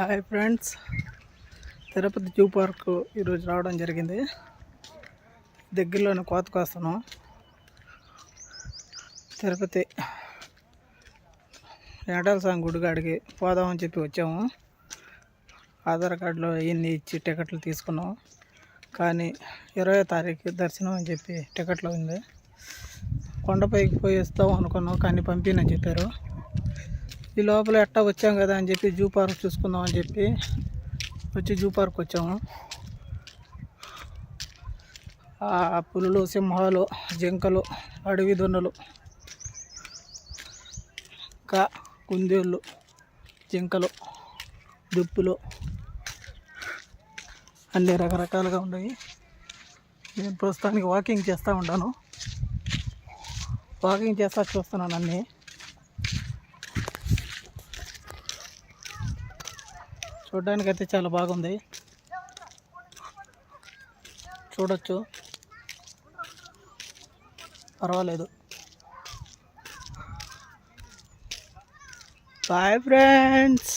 Hi friends. Tirupati zoo park ఈరోజు రావడం జరిగింది. దగ్గరలోనే కోత కోస్తున్నాం. తిరుపతి ఏటాల సాంగ్ గుడిగాడికి పోదామని చెప్పి వచ్చాము. ఆధార్ కార్డులో ఇన్ని ఇచ్చి టికెట్లు తీసుకున్నాం. కానీ ఇరవై తారీఖు దర్శనం అని చెప్పి టికెట్లు ఉంది. కొండపైకి పోయి వస్తాం అనుకున్నాం కానీ పంపినని చెప్పారు. ఈ లోపల ఎట్టా వచ్చాం కదా అని చెప్పి జూ పార్క్ చూసుకుందాం అని చెప్పి వచ్చి జూ పార్క్ వచ్చాము. ఆ పులులు సింహాలు జింకలు అడవి దొన్నలు ఇంకా కుందేళ్ళు జింకలు దుప్పులు అన్ని రకరకాలుగా ఉన్నాయి. నేను ప్రస్తుతానికి వాకింగ్ చేస్తూ ఉంటాను వాకింగ్ చేస్తా చూస్తున్నాను అన్నీ. చూడడానికి అయితే చాలా బాగుంది. చూడొచ్చు. పర్వాలేదు. Bye friends